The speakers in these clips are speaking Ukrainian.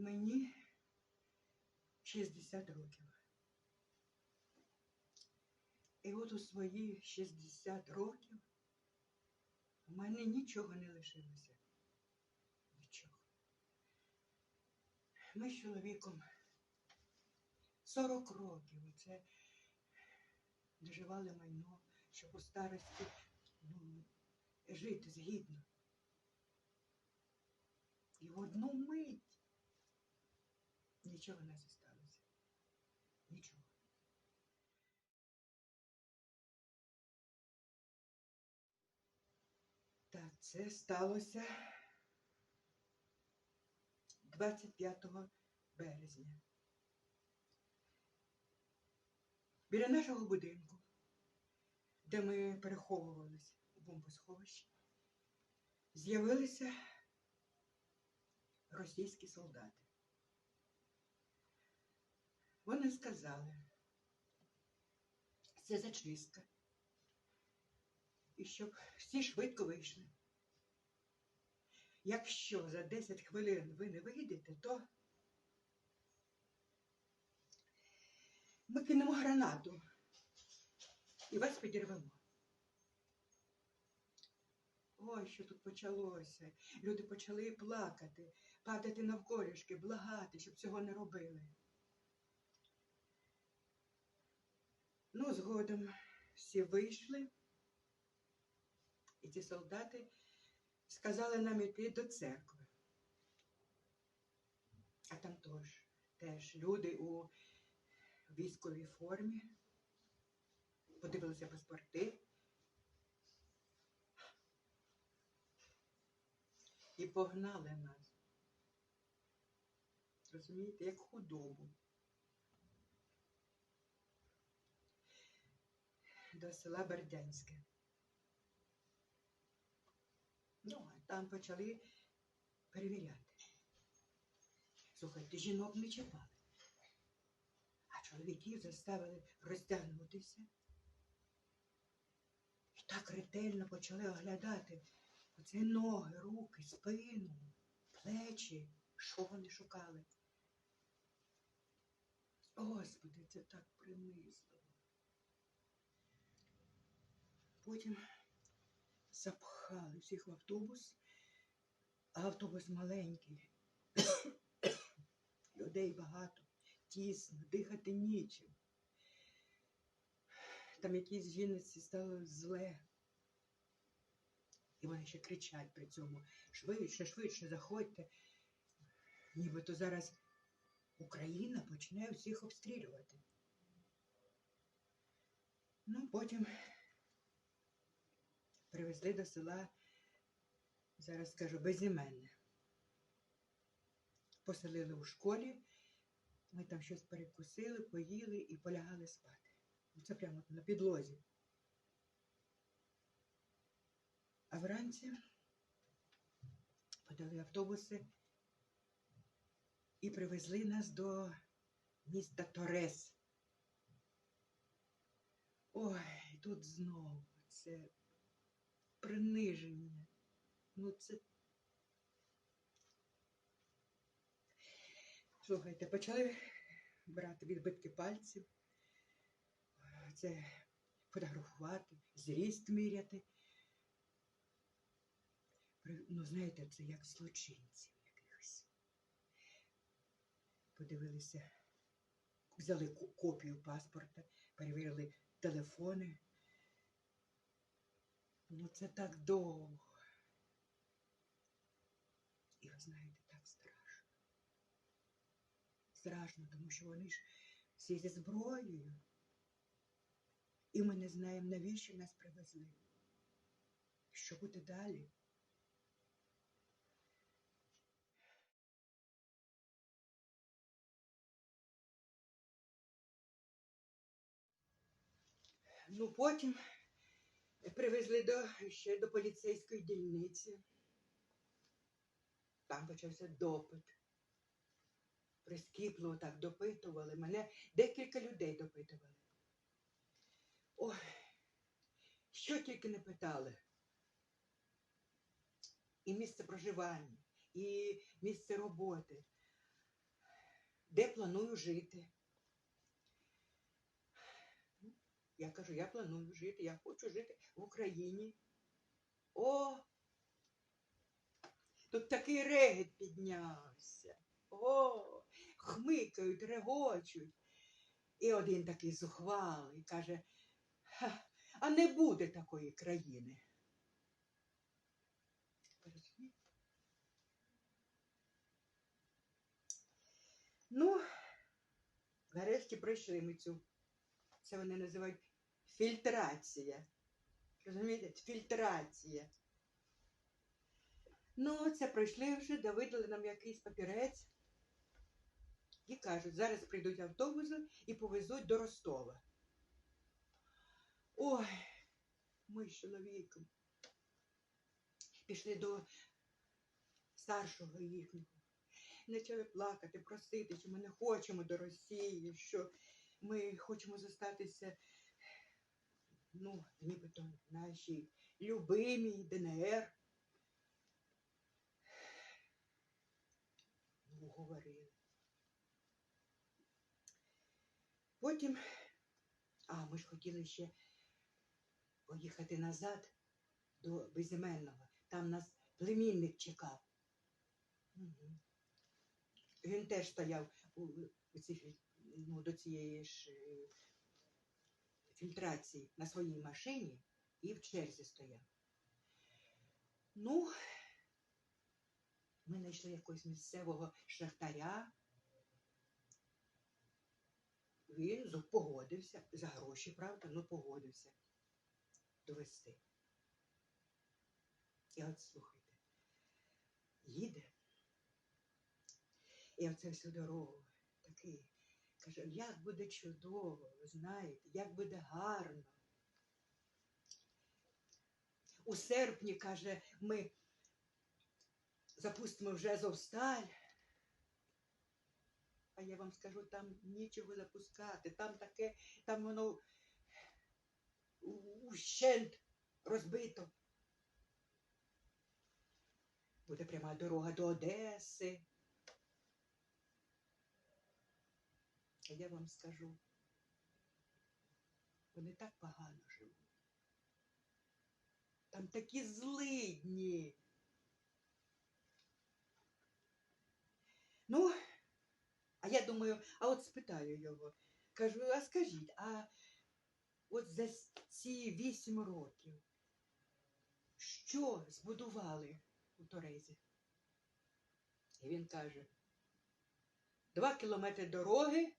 Мені 60 років. І от у свої 60 років у мене нічого не лишилося. Нічого. Ми з чоловіком 40 років оце доживали майно, щоб у старості ну, жити згідно. І в одну мить нічого не зосталося. Нічого. Так, це сталося 25 березня. Біля нашого будинку, де ми переховувались у бомбосховищі, з'явилися російські солдати. Вони сказали, це зачистка. І щоб всі швидко вийшли. Якщо за 10 хвилин ви не вийдете, то ми кинемо гранату і вас підірвемо. Ой, що тут почалося. Люди почали плакати, падати навколішки, благати, щоб цього не робили. Ну, згодом всі вийшли, і ці солдати сказали нам іти до церкви. А там теж, теж люди у військовій формі подивилися паспорти. І погнали нас. Розумієте, як худобу. До села Бердянське. Ну, а там почали перевіряти. Слухайте, жінок не чіпали. А чоловіків заставили роздягнутися. І так ретельно почали оглядати оце ноги, руки, спину, плечі. Що вони шукали? Господи, це так принизливо. Потім запхали всіх в автобус, а автобус маленький. Людей багато, тісно, дихати нічим. Там якійсь жінці стало зле. І вони ще кричать при цьому швидше, швидше заходьте. Нібито зараз Україна почне всіх обстрілювати. Ну, потім привезли до села, зараз скажу, безіменне. Поселили у школі, ми там щось перекусили, поїли і полягали спати. Це прямо на підлозі. А вранці подали автобуси і привезли нас до міста Торес. Ой, тут знову це приниження. Ну це. Слухайте, почали брати відбитки пальців, це фотографувати, зріст міряти. Ну, знаєте, це як злочинців якихось. Подивилися, взяли копію паспорта, перевірили телефони. Ну, це так довго. І ви знаєте, так страшно. Страшно, тому що вони ж всі зі зброєю. І ми не знаємо, навіщо нас привезли. Що буде далі? Ну, потім привезли до, ще до поліцейської дільниці. Там почався допит. Прискіпливо так допитували. Мене декілька людей допитували. Ой, що тільки не питали. І місце проживання, і місце роботи. де планую жити. Я кажу, я планую жити, я хочу жити в Україні. О! Тут такий регіт піднявся. О, хмикають, регочуть. І один такий зухвалий каже, «Ха, а не буде такої країни. Ну, нарешті пройшли ми цю. Це вони називають фільтрація. Розумієте? Фільтрація. Ну, це пройшли вже, довидали нам якийсь папірець. І кажуть, зараз прийдуть автобуси і повезуть до Ростова. Ой, ми з чоловіком. Пішли до старшого їхнього. Почали плакати, просити, що ми не хочемо до Росії, що ми хочемо зостатися, ну, нібито нашій любимій ДНР. Ну, говорили. Потім, а ми ж хотіли ще поїхати назад до Безіменного. Там нас племінник чекав. Угу. Він теж стояв у, у філь- ну, до цієї ж е, фільтрації на своїй машині і в черзі стояв. Ну, ми знайшли якогось місцевого шахтаря. Він погодився, за гроші, правда, ну погодився довести. І от слухайте, їде. І оце всю дорогу такий. Каже, як буде чудово, ви знаєте, як буде гарно. У серпні, каже, ми запустимо вже Азовсталь. А я вам скажу, там нічого запускати, там таке, там воно ущент розбито. Буде пряма дорога до Одеси. А я вам скажу, вони так погано живуть. Там такі злидні. Ну, а я думаю, а от спитаю його. Кажу, а скажіть, а от за ці вісім років що збудували у Торезі? І він каже, два кілометри дороги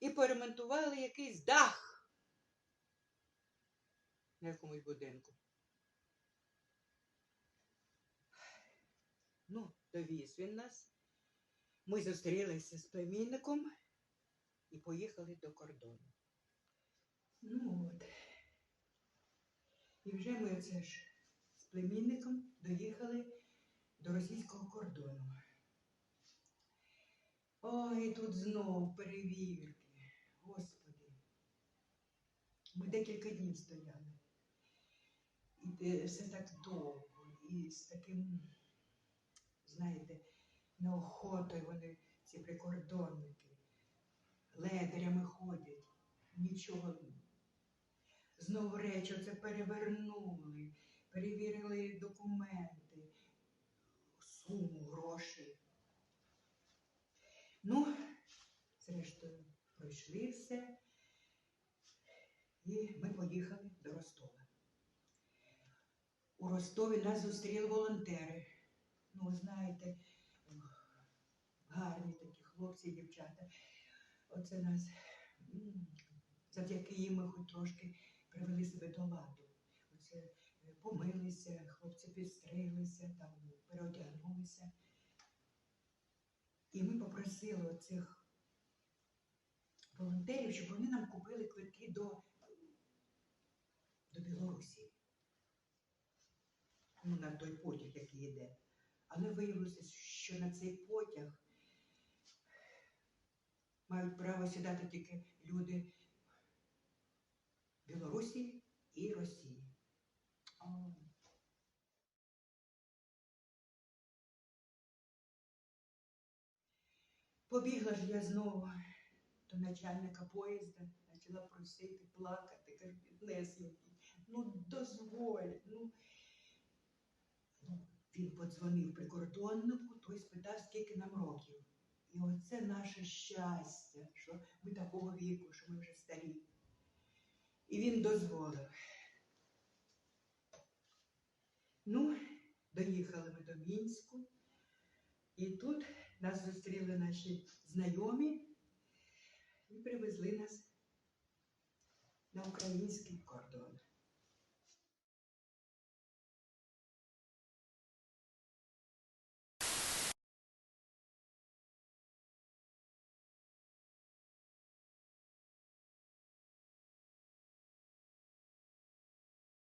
і поремонтували якийсь дах на якомусь будинку. Ну, довіз він нас. Ми зустрілися з племінником і поїхали до кордону. Ну от. І вже ми оце ж з племінником доїхали до російського кордону. Ой, тут знов перевірки. Господи. Ми декілька днів стояли. І все так довго, і з таким, знаєте, неохотою вони, ці прикордонники, ледарями ходять, нічого. Знову речі оце перевернули, перевірили документи, суму грошей. Ну, зрештою, пройшли все, і ми поїхали до Ростова. У Ростові нас зустріли волонтери. Ну, знаєте, гарні такі хлопці і дівчата. Оце нас завдяки їм ми хоч трошки привели себе до ладу. Оце е, помилися, хлопці підстрилися, там переодягнулися. І ми попросили оцих волонтерів, щоб вони нам купили квитки до, до Білорусі. Ну, на той потяг, який йде. Але виявилося, що на цей потяг мають право сідати тільки люди Білорусі і Росії. Побігла ж я знову до начальника поїзда, почала просити, плакати, кажу, піднесенький, ну дозволь, ну. ну. Він подзвонив прикордоннику, той спитав, скільки нам років. І оце наше щастя, що ми такого віку, що ми вже старі. І він дозволив. Ну, доїхали ми до Мінську, і тут нас зустріли наші знайомі привезли на український кордон.